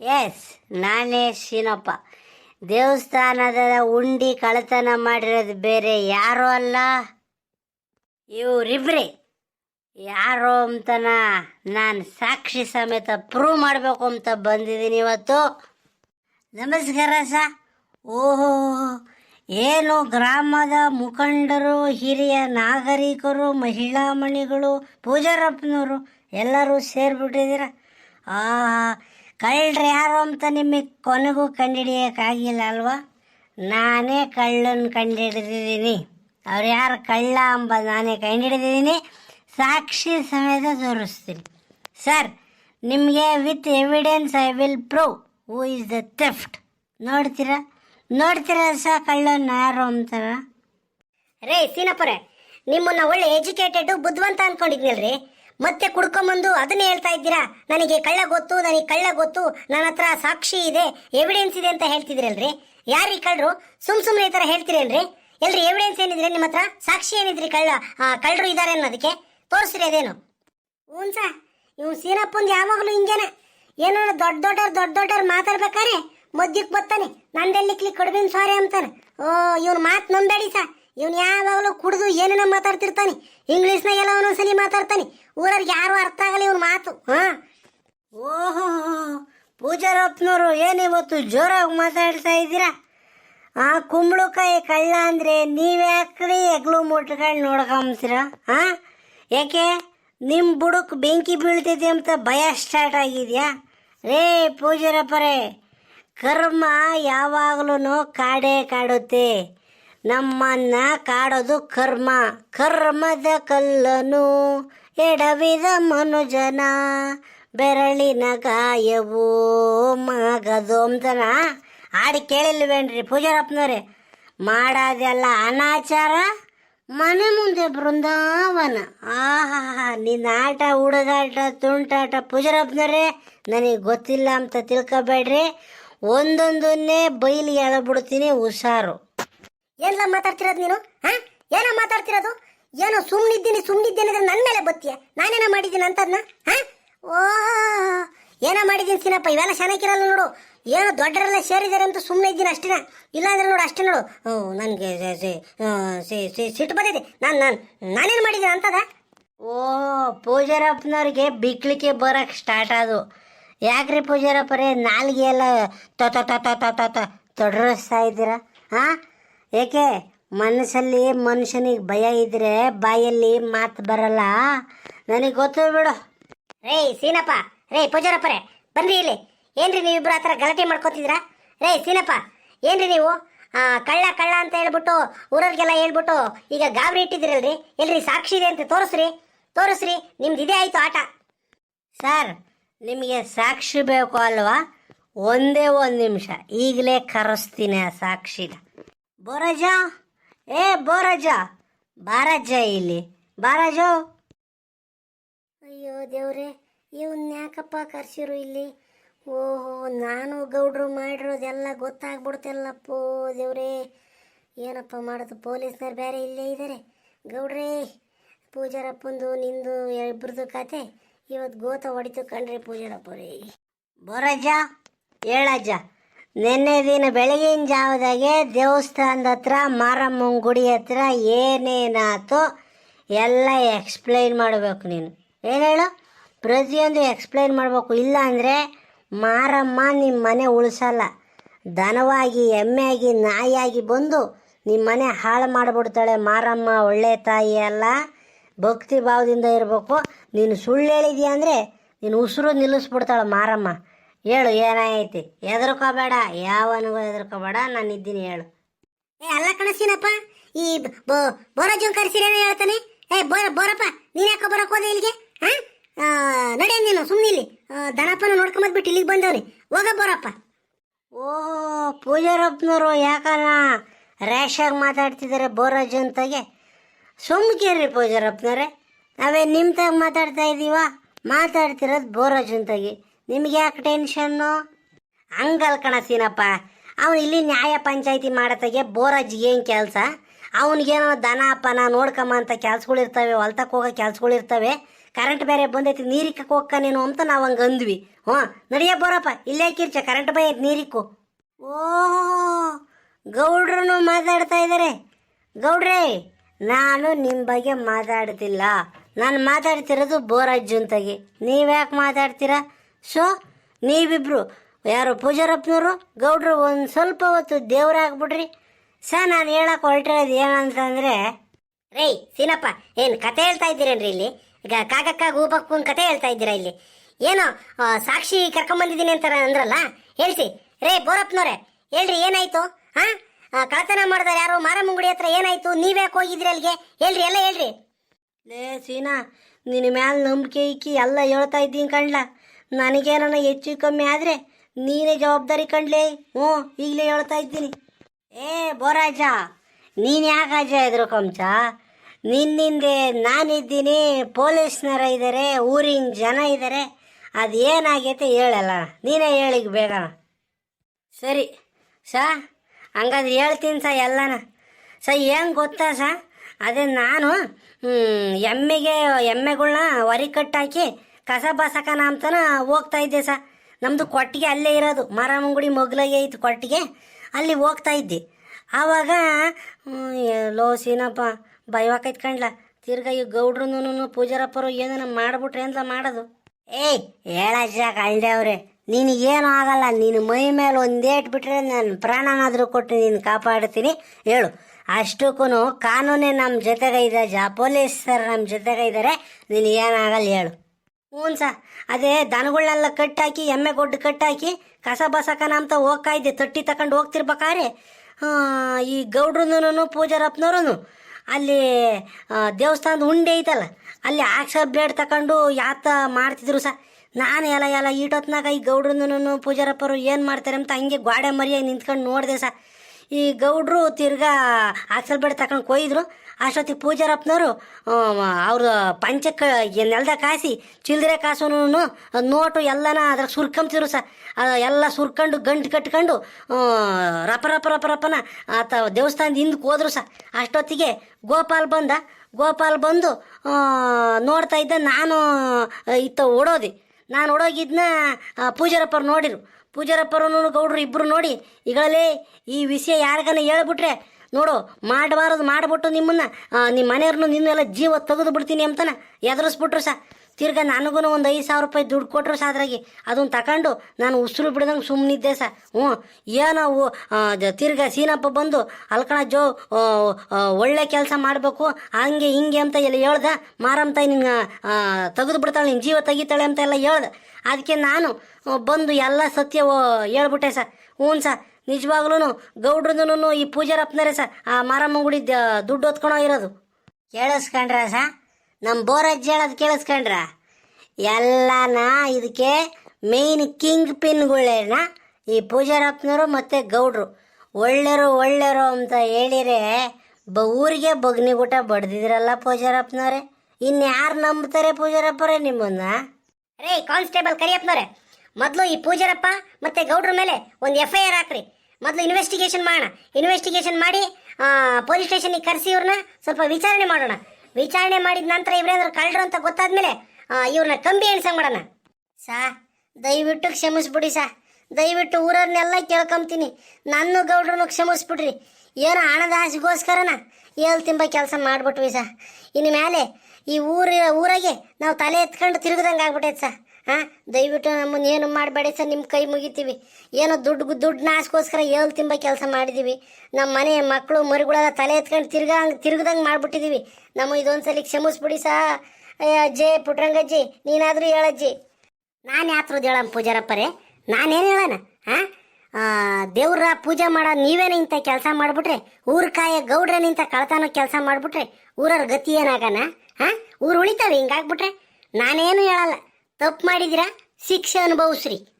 S ನಾನೇ ಶೀನಪ್ಪ ದೇವಸ್ಥಾನದ ಉಂಡಿ ಕಳತನ ಮಾಡಿರೋದು ಬೇರೆ ಯಾರು ಅಲ್ಲ? ಇವರಿಬ್ರೆ. ಯಾರು ಅಂತನ ನಾನು ಸಾಕ್ಷಿ ಸಮೇತ ಪ್ರೂವ್ ಮಾಡಬೇಕು ಅಂತ ಬಂದಿದ್ದೀನಿ ಇವತ್ತು. ನಮಸ್ಕಾರ ಸ. ಓಹೋ ಏನು ಗ್ರಾಮದ ಮುಖಂಡರು ಹಿರಿಯ ನಾಗರಿಕರು ಮಹಿಳಾ ಮಣಿಗಳು ಪೂಜಾರಪ್ಪನವರು ಎಲ್ಲರೂ ಸೇರಿಬಿಟ್ಟಿದ್ದೀರ? ಆ, ಕಳ್ಳರು ಯಾರು ಅಂತ ನಿಮಗೆ ಕೊನೆಗೂ ಕಂಡುಹಿಡಿಯೋಕ್ಕಾಗಿಲ್ಲ ಅಲ್ವಾ? ನಾನೇ ಕಳ್ಳನ್ನು ಕಂಡುಹಿಡಿದಿದ್ದೀನಿ. ಅವ್ರು ಯಾರು ಕಳ್ಳ ಅಂಬ ನಾನೇ ಕಂಡುಹಿಡಿದಿದ್ದೀನಿ. ಸಾಕ್ಷಿ ಸಮೇತ ತೋರಿಸ್ತೀನಿ. ಸರ್, ನಿಮಗೆ with evidence I will prove who is the theft. ನೋಡ್ತೀರಾ? ನೋಡ್ತೀರಾ ಸರ್ ಕಳ್ಳನ್ನ ಯಾರು ಅಂತಾರ? ರೇ ಸೀನಪ್ಪರೇ, ನಿಮ್ಮನ್ನ ಒಳ್ಳೆ ಎಜುಕೇಟೆಡ್, ಬುದ್ಧಿವಂತ ಅನ್ಕೊಂಡಿದ್ನಲ್ರಿ. ಮತ್ತೆ ಕುಡ್ಕೊಂಬಂದು ಅದನ್ನೇ ಹೇಳ್ತಾ ಇದ್ದೀರಾ? ನನಗೆ ಕಳ್ಳ ಗೊತ್ತು, ನನಗೆ ಕಳ್ಳ ಗೊತ್ತು, ನನ್ನ ಹತ್ರ ಸಾಕ್ಷಿ ಇದೆ ಎವಿಡೆನ್ಸ್ ಇದೆ ಅಂತ ಹೇಳ್ತಿದ್ರಲ್ರಿ? ಯಾರೀ ಕಳ್ಳರು ಸುಮ್ ಸುಮ್ಮನೆ ಈ ಥರ ಹೇಳ್ತೀರೇನ್ರಿ? ಎಲ್ರಿ ಎವಿಡೆನ್ಸ್ ಏನಿದ್ರೆ ನಿಮ್ಮ ಹತ್ರ? ಸಾಕ್ಷಿ ಏನಿದ್ರಿ ಕಳ್ಳ? ಕಳ್ಳರು ಇದ್ದಾರೆ ಅನ್ನೋದಕ್ಕೆ? ತೋರಿಸ್ರಿ ಅದೇನು. ಹ್ಞೂ ಸಾ. ಇವ್ ಸೀನಪ್ಪಂದು ಯಾವಾಗಲೂ ಹಿಂಗೇನೆ. ಏನೋ ದೊಡ್ಡ ದೊಡ್ಡವ್ರು ದೊಡ್ಡ ದೊಡ್ಡವ್ರು ಮಾತಾಡ್ಬೇಕಾರೆ ಮದ್ಯಕ್ಕೆ ಬರ್ತಾನೆ. ನಂದೆಲ್ಲಿಕ್ಲಿ ಕಡಿಮೆ ಸಾರಿ ಅಂತಾನೆ. ಓ ಇವ್ರ ಮಾತು ನಂಬೇಡಿ ಸಾ. ಇವ್ನು ಯಾವಾಗಲೂ ಕುಡಿದು ಏನೇನೋ ಮಾತಾಡ್ತಿರ್ತಾನೆ. ಇಂಗ್ಲೀಷ್ನಾಗೆಲ್ಲ ಒಂದೊಂದ್ಸಲಿ ಮಾತಾಡ್ತಾನೆ. ಊರವ್ರಿಗೆ ಯಾರು ಅರ್ಥ ಆಗಲ್ಲ ಇವ್ನ ಮಾತು. ಹಾಂ? ಓಹೋ, ಪೂಜಾರಪ್ಪನವರು ಏನಿವತ್ತು ಜೋರಾಗಿ ಮಾತಾಡ್ತಾ ಇದ್ದೀರಾ? ಆ ಕುಂಬಳಕಾಯಿ ಕಳ್ಳ ಅಂದರೆ ನೀವ್ಯಾಕ್ರಿ ಎಗ್ಲು ಮುಟ್ಗಳು ನೋಡ್ಕೊಂಬ್ತೀರ? ಹಾ? ಯಾಕೆ? ನಿಮ್ಮ ಬುಡಕ್ಕೆ ಬೆಂಕಿ ಬೀಳ್ತೈತೆ ಅಂತ ಭಯ ಸ್ಟಾರ್ಟ್ ಆಗಿದೆಯಾ? ರೇ ಪೂಜಾರಪ್ಪರೇ, ಕರ್ಮ ಯಾವಾಗಲೂ ಕಾಡೇ ಕಾಡುತ್ತೆ. ನಮ್ಮನ್ನ ಕಾಡೋದು ಕರ್ಮ. ಕರ್ಮದ ಕಲ್ಲನು ಎಡವಿದ ಮನುಜನ. ಬೆರಳಿನ ಗಾಯವು ಅಂತನ. ಆಡಿ ಕೇಳಿಲ್ವೇನ್ರಿ ಪೂಜಾರಪ್ಪನವ್ರೆ? ಮಾಡೋದೆಲ್ಲ ಅನಾಚಾರ. ಮನೆ ಮುಂದೆ ಬೃಂದಾವನ. ಆಹಾ ನಿನ್ನ ಆಟ ಹುಡುಗಾಟ ತುಂಟಾಟ ಪೂಜಾರಪ್ಪನವ್ರೆ, ನನಗೆ ಗೊತ್ತಿಲ್ಲ ಅಂತ ತಿಳ್ಕೊಬೇಡ್ರಿ. ಒಂದೊಂದನ್ನೇ ಬೈಲಿ ಎಳಬಿಡ್ತೀನಿ ಹುಷಾರು. ಎಲ್ಲ ಮಾತಾಡ್ತಿರೋದು ನೀನು? ಹಾ? ಏನೋ ಮಾತಾಡ್ತಿರೋದು? ಏನೋ ಸುಮ್ಮನಿದ್ದೀನಿ ಸುಮ್ಮನಿದ್ದೀನಿ ಅಂದ್ರೆ ನನ್ನ ಮೇಲೆ ಬತ್ತೀಯ? ನಾನೇನೋ ಮಾಡಿದ್ದೀನಿ ಅಂತದ್ನ? ಹಾ? ಓ, ಏನೋ ಮಾಡಿದ್ದೀನಿ ಸಿನಪ್ಪ, ಇವೆಲ್ಲ ಚೆನ್ನಾಗಿರಲ್ಲ ನೋಡು. ಏನೋ ದೊಡ್ಡರೆಲ್ಲ ಸೇರಿದ್ದಾರೆ ಅಂತ ಸುಮ್ಮನೆ ಇದ್ದೀನಿ ಅಷ್ಟೇನ? ಇಲ್ಲಾಂದ್ರೆ ನೋಡು, ಅಷ್ಟೇ ನೋಡು. ನನಗೆ ಸಿಟ್ಟು ಬಂದಿದೆ. ನಾನು ನಾನು, ನಾನೇನು ಮಾಡಿದ್ದೀನಿ ಅಂತದ? ಓ, ಪೂಜಾರಪ್ಪನವ್ರಿಗೆ ಬಿಕ್ಲಿಕ್ಕೆ ಬರಕ್ಕೆ ಸ್ಟಾರ್ಟ್ ಆದು ಯಾಕ್ರಿ ಪೂಜಾರಪ್ಪರೇ ನಾಲ್ಗೆ ಎಲ್ಲ ತೊಡರಿಸ್ತಾ ಇದ್ದೀರಾ? ಹಾಂ? ಏಕೆ? ಮನಸ್ಸಲ್ಲಿ ಮನುಷ್ಯನಿಗೆ ಭಯ ಇದ್ರೆ ಬಾಯಲ್ಲಿ ಮಾತು ಬರಲ್ಲ. ನನಗೆ ಗೊತ್ತು ಬಿಡು. ರೇ ಸೀನಪ್ಪ. ರೇ ಪೂಜಾರಪ್ಪರೇ ಬನ್ರಿ ಇಲ್ಲಿ. ಏನ್ರಿ ನೀವಿಬ್ರು ಹತ್ರ ಗಲಾಟೆ ಮಾಡ್ಕೋತಿದ್ದೀರಾ? ರೇ ಸೀನಪ್ಪ ಏನ್ರಿ ನೀವು? ಆ, ಕಳ್ಳ ಕಳ್ಳ ಅಂತ ಹೇಳ್ಬಿಟ್ಟು ಊರವ್ರಿಗೆಲ್ಲ ಹೇಳ್ಬಿಟ್ಟು ಈಗ ಗಾಬರಿ ಇಟ್ಟಿದ್ದೀರಲ್ರಿ? ಎಲ್ರಿ ಸಾಕ್ಷಿ ಇದೆ ಅಂತ ತೋರಿಸ್ರಿ. ತೋರಿಸ್ರಿ ನಿಮ್ದು ಇದೇ ಆಯ್ತು ಆಟ. ಸರ್ ನಿಮಗೆ ಸಾಕ್ಷಿ ಬೇಕು ಅಲ್ವಾ? ಒಂದೇ ಒಂದು ನಿಮಿಷ. ಈಗಲೇ ಕರೆಸ್ತೀನಿ ಆ ಸಾಕ್ಷಿನ. ಬೋರಜ? ಏ ಬೋರಜ ಬಾರಜ್ಜ ಇಲ್ಲಿ. ಬಾರಜೋ ಅಯ್ಯೋ ದೇವ್ರೆ ಇವನ್ ಯಾಕಪ್ಪ ಕರ್ಸಿರು ಇಲ್ಲಿ? ಓಹೋ ನಾನು ಗೌಡ್ರು ಮಾಡಿರೋದೆಲ್ಲ ಗೊತ್ತಾಗ್ಬಿಡ್ತಲ್ಲಪ್ಪೋ ದೇವ್ರೆ. ಏನಪ್ಪ ಮಾಡೋದು ಪೊಲೀಸ್ನವ್ರು ಬೇರೆ ಇಲ್ಲೇ ಇದ್ದಾರೆ ಗೌಡ್ರೇ ಪೂಜಾರಪ್ಪಂದು ನಿಂದು ಇಬ್ರದ್ದು ಕತೆ. ಇವತ್ತು ಗೋತ ಹೊಡಿತು ಕಣ್ರಿ ಪೂಜಾರಪ್ಪರೇ. ಬರಜ್ಜ ಹೇಳಜ್ಜ. ನಿನ್ನೆ ದಿನ ಬೆಳಗಿನ ಜಾವದಾಗೆ ದೇವಸ್ಥಾನದ ಹತ್ರ ಮಾರಮ್ಮನ ಗುಡಿ ಹತ್ರ ಏನೇನಾತೋ ಎಲ್ಲ ಎಕ್ಸ್ಪ್ಲೈನ್ ಮಾಡಬೇಕು ನೀನು. ಏನು ಹೇಳು? ಪ್ರತಿಯೊಂದು ಎಕ್ಸ್ಪ್ಲೈನ್ ಮಾಡಬೇಕು. ಇಲ್ಲ ಅಂದರೆ ಮಾರಮ್ಮ ನಿಮ್ಮ ಮನೆ ಉಳಿಸಲ್ಲ. ದನವಾಗಿ ಎಮ್ಮೆಯಾಗಿ ನಾಯಿಯಾಗಿ ಬಂದು ನಿಮ್ಮ ಮನೆ ಹಾಳು ಮಾಡಿಬಿಡ್ತಾಳೆ ಮಾರಮ್ಮ, ಒಳ್ಳೆ ತಾಯಿ ಅಲ್ಲ. ಭಕ್ತಿ ಭಾವದಿಂದ ಇರಬೇಕು. ನೀನು ಸುಳ್ಳು ಹೇಳಿದ್ಯಾ ಅಂದರೆ ನೀನು ಉಸಿರು ನಿಲ್ಲಿಸ್ಬಿಡ್ತಾಳೆ ಮಾರಮ್ಮ. ಹೇಳು ಏನಾಯ್ತಿ ಹೆದರ್ಕೋಬೇಡ. ಯಾವನಿಗೂ ಹೆದರ್ಕೋಬೇಡ ನಾನು ಇದ್ದೀನಿ ಹೇಳು. ಏ ಅಲ್ಲ ಕಣಸೀನಪ್ಪ ಈ ಬೋರಾಜನ್ ಕರ್ಸಿರೇನ ಹೇಳ್ತಾನೆ. ಏ ಬೋರ ಬೋರಪ್ಪ ನೀನು ಯಾಕೆ ಬರೋಕೆ ಹೋದೆ ಇಲ್ಲಿಗೆ? ಹಾಂ? ನಡೆ ನೀನು ಸುಮ್ಮನೆ ಇಲ್ಲಿ ದನಪ್ಪನ ನೋಡ್ಕೊಂಬಂದ್ಬಿಟ್ಟು ಇಲ್ಲಿಗೆ ಬಂದವ್ರಿ ಹೋಗ ಬೋರಪ್ಪ. ಓ ಪೂಜಾರಪ್ಪನವರು ಯಾಕಲ್ಲ ರ್ಯಾಶಾಗಿ ಮಾತಾಡ್ತಿದ್ದಾರೆ ಬೋರಾಜು ಅಂತಾಗೆ ಸುಮ್ಕಿರ್ರಿ ಪೂಜಾರಪ್ಪನವ್ರೆ. ನಾವೇ ನಿಮ್ಮ ತಾಗ ಮಾತಾಡ್ತಾ ಇದ್ದೀವ ಮಾತಾಡ್ತಿರೋದು ಬೋರಾಜು ಅಂತಾಗಿ ನಿಮ್ಗೆ ಯಾಕೆ ಟೆನ್ಷನ್ನು ಹಂಗಲ್ ಕಣಸೀನಪ್ಪ ಅವನು ಇಲ್ಲಿ ನ್ಯಾಯ ಪಂಚಾಯತಿ ಮಾಡತ್ತಾಗೆ ಬೋರಜ್ಜಿಗೆ ಏನು ಕೆಲಸ? ಅವನಿಗೇನೋ ದನ ಪನ ನೋಡ್ಕಮ್ಮ ಅಂತ ಕೆಲ್ಸಗಳಿರ್ತವೆ ಹೊಲ್ತಕ್ಕೆ ಹೋಗೋ ಕೆಲ್ಸಗಳಿರ್ತವೆ ಕರೆಂಟ್ ಬೇರೆ ಬಂದೈತಿ ನೀರಿಕಕ್ಕೆ ಹೋಗ್ಕ ನೀನು ಅಂತ ನಾವು ಹಂಗೆ ಅಂದ್ವಿ. ಹ್ಞೂ ನಡಿಯ ಬೋರಪ್ಪ, ಇಲ್ಲೇ ಕಿರ್ಚ ಕರೆಂಟ್ ಬೈ ನೀರಿಕ್ಕು. ಓ ಗೌಡ್ರನು ಮಾತಾಡ್ತಾ ಇದ್ದಾರೆ ಗೌಡ್ರೇ, ನಾನು ನಿಮ್ಮ ಬಗ್ಗೆ ಮಾತಾಡ್ತಿಲ್ಲ. ನಾನು ಮಾತಾಡ್ತಿರೋದು ಬೋರಜ್ಜಂತಾಗಿ ನೀವ್ಯಾಕೆ ಮಾತಾಡ್ತೀರಾ? ಸೊ, ನೀವಿಬ್ರು, ಯಾರು ಪೂಜಾರಪ್ಪನವರು, ಗೌಡ್ರು ಒಂದು ಸ್ವಲ್ಪ ಹೊತ್ತು ದೇವ್ರಾಗ್ಬಿಡ್ರಿ. ಸರ್ ನಾನು ಹೇಳಕ್ಕೆ ಹೊರಟಿರೋದು ಏನಂತಂದರೆ ರೇ ಸೀನಪ್ಪ, ಏನು ಕತೆ ಹೇಳ್ತಾ ಇದ್ದೀರೇನ್ರಿ ಇಲ್ಲಿ? ಈಗ ಕಾಕಕ್ಕ ಗೂಬಕ್ಕನ್ ಕತೆ ಹೇಳ್ತಾ ಇದ್ದೀರಾ ಇಲ್ಲಿ? ಏನೋ ಸಾಕ್ಷಿ ಕರ್ಕೊಂಬಂದಿದ್ದೀನಿ ಅಂತಾರೆ ಅಂದ್ರಲ್ಲ? ಹೇಳ್ಸಿ. ರೇ ಬೋರಪ್ಪನವ್ರೆ, ಹೇಳ್ರಿ, ಏನಾಯ್ತು? ಹಾ ಕಳತನ ಮಾಡಿದಾರೆ ಯಾರೋ? ಮಾರಮ್ಮಂಗುಡಿ ಹತ್ರ ಏನಾಯ್ತು? ನೀವ್ಯಾಕೆ ಹೋಗಿದ್ರಿ ಅಲ್ಲಿಗೆ? ಹೇಳ್ರಿ, ಎಲ್ಲ ಹೇಳ್ರಿ. ಲೇ, ಸೀನಾ ನಿನ್ನ ಮ್ಯಾಲ ನಂಬಿಕೆ ಇಕ್ಕಿ ಎಲ್ಲ ಹೇಳ್ತಾ ಇದ್ದೀನಿ ಕಣ್ಲ? ನನಗೇನ ಹೆಚ್ಚು ಕಮ್ಮಿ ಆದರೆ ನೀನೇ ಜವಾಬ್ದಾರಿ ಕಂಡ್ಲೆ? ಹ್ಞೂ, ಈಗಲೇ ಹೇಳ್ತಾ ಇದ್ದೀನಿ. ಏ, ಬೋರಾಜ, ನೀನು ಯಾಕೆ ಅಜ ಇದ್ರು ಕಂಚ? ನಿನ್ನಿಂದೆ ನಾನಿದ್ದೀನಿ ಪೊಲೀಸ್ನರ ಇದ್ದಾರೆ ಊರಿನ ಜನ ಇದ್ದಾರೆ ಅದು ಏನಾಗೈತೆ ಹೇಳಲ್ಲ. ನೀನೇ ಹೇಳಿಗೆ ಬೇಗ. ಸರಿ, ಸ, ಹಂಗಾದ್ರೆ ಹೇಳ್ತೀನಿ ಸ ಎಲ್ಲನ. ಸ ಏನು ಗೊತ್ತಾ ಸ? ಅದೇ ನಾನು ಎಮ್ಮೆಗೆ, ಎಮ್ಮೆಗಳ್ನ ಹೊರಿ ಕಟ್ಟಾಕಿ ಕಸ ಬಸಕನ ಅಂತನ ಹೋಗ್ತಾ ಇದ್ದೆ ಸ. ನಮ್ಮದು ಕೊಟ್ಟಿಗೆ ಅಲ್ಲೇ ಇರೋದು. ಮರಮಂಗುಡಿ ಮೊಗ್ಲಾಗೆ ಐತಿ ಕೊಟ್ಟಿಗೆ. ಅಲ್ಲಿ ಹೋಗ್ತಾ ಇದ್ದೆ. ಆವಾಗ ಲೋ ಸೀನಪ್ಪ ಭಯವಾಕೈತ್ ಕಣ್ಲ ತಿರ್ಗ ಈ ಗೌಡ್ರನು ಪೂಜಾರಪ್ಪರು ಏನಾರ ಮಾಡ್ಬಿಟ್ರೆ ಅಂತ ಮಾಡೋದು? ಏಯ್ ಹೇಳಜ್ಜ ಕಂಡೆ ಅವ್ರೆ. ನಿನಗೇನು ಆಗಲ್ಲ. ನಿನ್ನ ಮೈ ಮೇಲೆ ಒಂದೇಟ್ ಬಿಟ್ರೆ ನಾನು ಪ್ರಾಣನಾದರೂ ಕೊಟ್ಟು ನೀನು ಕಾಪಾಡ್ತೀನಿ. ಹೇಳು. ಅಷ್ಟಕ್ಕೂ ಕಾನೂನೇ ನಮ್ಮ ಜೊತೆಗೈದ ಇದೆ. ಜ ಪೊಲೀಸರು ನಮ್ಮ ಜೊತೆಗೆ ಇದ್ದಾರೆ ನಿನಗೇನಾಗಲ್ಲ ಹೇಳು. ಹ್ಞೂ ಸಾ ಅದೇ ದನಗಳನ್ನೆಲ್ಲ ಕಟ್ಟಾಕಿ, ಎಮ್ಮೆ ಗೊಡ್ಡು ಕಟ್ಟಾಕಿ, ಕಸ ಬಸಕನ ಅಂತ ಹೋಗ್ತಾ ಇದ್ದೆ ತೊಟ್ಟಿ ತಕೊಂಡು ಹೋಗ್ತಿರ್ಬೇಕಾದ್ರೆ. ಈ ಗೌಡ್ರನು ಪೂಜಾರಪ್ಪನವ್ರು ಅಲ್ಲಿ ದೇವಸ್ಥಾನದ ಉಂಡೆ ಐತಲ್ಲ, ಅಲ್ಲಿ ಆಕ್ಷ ಬ್ಲೇಡ್ ತಗೊಂಡು ಯಾತ ಮಾಡ್ತಿದ್ರು ಸಾ. ನಾನು ಎಲ್ಲ ಎಲ್ಲ ಈಟೊತ್ನಾಗ ಈ ಗೌಡ್ರನು ಪೂಜಾರಪ್ಪರು ಏನು ಮಾಡ್ತಾರೆ ಅಂತ ಹಂಗೆ ಗ್ವಾಡೆ ಮರಿಯಾಗಿ ನಿಂತ್ಕೊಂಡು ನೋಡಿದೆ ಸಾ. ಈ ಗೌಡ್ರು ತಿರ್ಗಾ ಆಕ್ಸಲ್ ಬೇಡ ತಕೊಂಡು ಕೊಯ್ದ್ರು. ಅಷ್ಟೊತ್ತಿಗೆ ಪೂಜಾರಪ್ಪನವರು ಅವ್ರ ಪಂಚಕ್ಕೆ ನೆಲ್ದ ಕಾಸಿ ಚಿಲ್ದ್ರೆ ಕಾಸುನು ನೋಟು ಎಲ್ಲನ ಅದ್ರ ಸುರ್ಕಂಬ್ತಿದ್ರು ಸ ಎಲ್ಲ ಸುರ್ಕೊಂಡು, ಗಂಟು ಕಟ್ಕೊಂಡು ರಪ ರಪ ರಪ, ರಪನ ಆತ ದೇವಸ್ಥಾನದ ಹಿಂದಕ್ಕೆ ಹೋದ್ರು ಸ. ಅಷ್ಟೊತ್ತಿಗೆ ಗೋಪಾಲ್ ಬಂದ, ಗೋಪಾಲ್ ಬಂದು ನೋಡ್ತಾ ಇದ್ದ ನಾನು ಇತ್ತ ಓಡೋದೆ. ನಾನು ಓಡೋಗಿದ್ನ ಪೂಜಾರಪ್ಪರು ನೋಡಿರು. ಪೂಜಾರಪ್ಪರು ಗೌಡ್ರು ಇಬ್ಬರು ನೋಡಿ ಈಗಳಲ್ಲಿ ಈ ವಿಷಯ ಯಾರಿಗಾನ ಹೇಳ್ಬಿಟ್ರೆ ನೋಡು, ಮಾಡಬಾರದು, ಮಾಡಿಬಿಟ್ಟು ನಿಮ್ಮನ್ನ ನಿಮ್ಮ ಮನೆಯವ್ರನ್ನು ನಿನ್ನೆಲ್ಲ ಜೀವ ತೆಗೆದು ಬಿಡ್ತೀನಿ ಅಂತನ? ಎದುರಿಸ್ಬಿಟ್ರು ಸಾ. ತಿರ್ಗಾ ನನಗೂ ಒಂದು ಐದು ಸಾವಿರ ರೂಪಾಯಿ ದುಡ್ಡು ಕೊಟ್ಟರು ಸಾ ಅದ್ರಾಗೆ. ಅದನ್ನ ತಗೊಂಡು ನಾನು ಉಸಿರು ಬಿಡ್ದಂಗೆ ಸುಮ್ಮನಿದ್ದೆ ಸಾ. ಹ್ಞೂ. ಏನೋ ತಿರ್ಗಾ ಸೀನಪ್ಪ ಬಂದು ಅಲ್ಕಣ ಜೋ ಒಳ್ಳೆ ಕೆಲಸ ಮಾಡಬೇಕು, ಹಂಗೆ ಹಿಂಗೆ ಅಂತ ಎಲ್ಲ ಹೇಳ್ದೆ. ಮಾರಮ್ಮ ತಾಯಿ ನಿನ್ನ ತೆಗೆದು ಬಿಡ್ತಾಳೆ ನಿನ್ನ ಜೀವ ತೆಗಿತಾಳೆ ಅಂತ ಎಲ್ಲ ಹೇಳ್ದೆ. ಅದಕ್ಕೆ ನಾನು ಬಂದು ಎಲ್ಲ ಸತ್ಯ ಹೇಳ್ಬಿಟ್ಟೆ ಸರ್ ಹ್ಞೂ ಸರ್. ನಿಜವಾಗ್ಲೂ ಗೌಡ್ರದೂ ಈ ಪೂಜಾರಪ್ಪನರೇ ಸರ್. ಆ ಮಾರಮ್ಮ ಗುಡಿ ದುಡ್ಡು ಹೊತ್ಕೊಳೋ ಇರೋದು ಕೇಳಿಸ್ಕೊಂಡ್ರ ಸ ನಮ್ಮ ಬೋರಜ್ಜಿ ಹೇಳೋದು ಕೇಳಿಸ್ಕೊಂಡ್ರ? ಎಲ್ಲನ ಇದಕ್ಕೆ ಮೇಯ್ನ್ ಕಿಂಗ್ ಪಿನ್ಗಳೇನ ಈ ಪೂಜಾರಪ್ಪನವರು ಮತ್ತು ಗೌಡ್ರು. ಒಳ್ಳೆರು ಒಳ್ಳೆರು ಅಂತ ಹೇಳಿರೆ ಬ ಊರಿಗೆ ಬಗ್ನಿಗೂಟ ಬಡ್ದಿದ್ರಲ್ಲ ಪೂಜಾರಪ್ಪನವ್ರೆ. ಇನ್ಯಾರು ನಂಬ್ತಾರೆ ಪೂಜಾರಪ್ಪರೇ ನಿಮ್ಮನ್ನ? ರೇ ಕಾನ್ಸ್ಟೇಬಲ್ ಕರಿಯಪ್ಪನವ್ರೆ. ಮೊದಲು ಈ ಪೂಜಾರಪ್ಪ ಮತ್ತೆ ಗೌಡ್ರ ಮೇಲೆ ಒಂದು ಎಫ್ ಐ ಆರ್ ಹಾಕ್ರಿ. ಮೊದಲು ಇನ್ವೆಸ್ಟಿಗೇಷನ್ ಮಾಡೋಣ. ಇನ್ವೆಸ್ಟಿಗೇಷನ್ ಮಾಡಿ ಪೊಲೀಸ್ ಸ್ಟೇಷನ್ಗೆ ಕರೆಸಿ ಇವ್ರನ್ನ ಸ್ವಲ್ಪ ವಿಚಾರಣೆ ಮಾಡೋಣ. ವಿಚಾರಣೆ ಮಾಡಿದ ನಂತರ ಇವರೇನಾದ್ರು ಕಳ್ಳರು ಅಂತ ಗೊತ್ತಾದ್ಮೇಲೆ ಇವ್ರನ್ನ ಕಂಬಿ ಎಣ್ಸಂಗ್ ಮಾಡೋಣ. ಸಾ, ದಯವಿಟ್ಟು ಕ್ಷಮಿಸ್ಬಿಡಿ ಸಾ. ದಯವಿಟ್ಟು ಊರವ್ರನ್ನೆಲ್ಲ ಕೇಳ್ಕೊಂತೀನಿ. ನನ್ನ ಗೌಡ್ರನ್ನು ಕ್ಷಮಿಸ್ಬಿಡ್ರಿ. ಏನೋ ಹಣದ ಆಸೆಗೋಸ್ಕರನ ಏಳು ತಿಂಬ ಕೆಲಸ ಮಾಡಿಬಿಟ್ವಿ ಸಾ. ಇನ್ನು ಮೇಲೆ ಈ ಊರ ಊರಾಗೆ ನಾವು ತಲೆ ಎತ್ಕೊಂಡು ತಿರುಗದಂಗೆ ಆಗ್ಬಿಟ್ಟೈತೆ ಸಾ. ಹಾಂ? ದಯವಿಟ್ಟು ನಮ್ಮನ್ನು ಏನು ಮಾಡಬೇಡಿ ಸರ್, ನಿಮ್ಮ ಕೈ ಮುಗಿತೀವಿ. ಏನೋ ದುಡ್ಡು ದುಡ್ಡು ನಾಶಕ್ಕೋಸ್ಕರ ಏಳು ತಿಂಬ ಕೆಲಸ ಮಾಡಿದ್ದೀವಿ ನಮ್ಮ ಮನೆ ಮಕ್ಕಳು ಮರಿಗಳೆಲ್ಲ ತಲೆ ಎತ್ಕೊಂಡು ತಿರ್ಗಾ ತಿರ್ಗದಂಗೆ ಮಾಡಿಬಿಟ್ಟಿದ್ದೀವಿ ನಮ್ಮ ಸಲ ಕ್ಷಮಿಸ್ಬಿಡಿ ಸಾ. ಅಜ್ಜಿ ಪುಟ್ರಂಗಜ್ಜಿ ನೀನಾದರೂ ಹೇಳಜ್ಜಿ ನಾನು ಯಾತ್ರ ಹೇಳಮ್ಮ ಪೂಜಾರಪ್ಪರೇ? ನಾನೇನು ಹೇಳೋಣ, ಹಾಂ? ದೇವ್ರ ಪೂಜೆ ಮಾಡೋ ನೀವೇನೇ ಇಂಥ ಕೆಲಸ ಮಾಡಿಬಿಟ್ರೆ, ಊರ ಕಾಯ ಗೌಡ್ರೆ ನಿಂತ ಕಳ್ತಾನೋ ಕೆಲಸ ಮಾಡಿಬಿಟ್ರೆ, ಊರವ್ರ ಗತಿ ಏನಾಗಣ, ಹಾಂ? ಊರು ಉಳಿತಾವೆ, ಹಿಂಗಾಗ್ಬಿಟ್ರೆ. ನಾನೇನು ಹೇಳಲ್ಲ. ತಪ್ಪು ಮಾಡಿದಿರಾ ಶಿಕ್ಷೆ ಅನುಭವಿಸ್ರಿ.